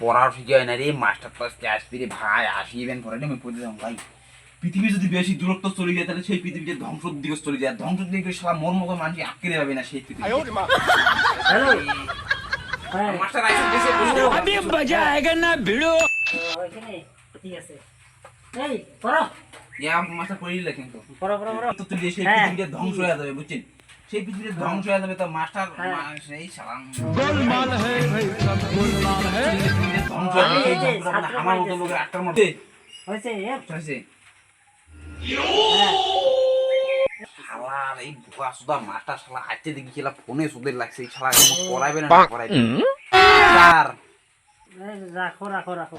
পড়ার শিখায় না রে মাস্টার ক্লাস আসবি রে ভাই আসি ইভেন পরে আমি পড়ে দিলাম ভাই। পৃথিবী যদি বেশি দূরত্ব চলে যায় তাহলে সেই পৃথিবীতে ধ্বংসর দিকে চলে যায়। ধ্বংসর দিকে সারা মর্ম করে মানুষ আটকে দেবে না সেই পৃথিবী। ঠিক আছে। এই পড়ো। ইয়া মাস্টার পড়িলে হাতে দেখি খেলা ফোনে সুদের লাগছে এই শালা করাইবে না করাইবে রাখো রাখো রাখো।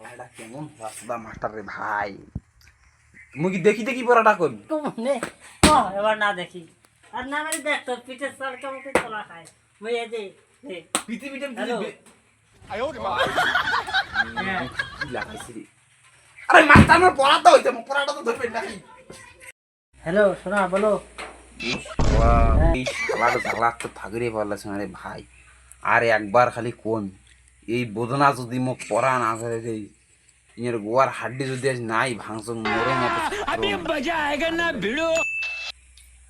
শালাটা কেমন? সুদা মাস্টার রে ভাই। তুমি কি দেখি দেখি পড়াটা করবি নে ক এবার না দেখি। আর না মানে দেখ তোর পিঠের সাল কেমন তোলা খায় মই এই যে। পৃথিবীটা হ্যাঁ। কি আরে মাস্টার আমার পড়াটা হইছে পড়াটা তো ধরবে নাকি? হ্যালো সোনা বলো। তো রে ভাই। আর একবার খালি কোন এই বোধনা যদি মোক পড়া না করে এই ইয়ের গোয়ার হাড্ডি যদি আজ নাই ভাঙছ মরে মতো अभी मजा आएगा ना भिड़ो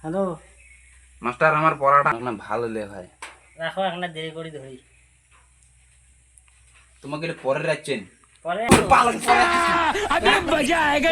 হ্যালো মাস্টার আমার পড়াটা না ভালো লে ভাই রাখো এখন আর দেরি করে ধরি তোমাকে এটা পরে রাখছেন পরে পালন পরে अभी मजा आएगा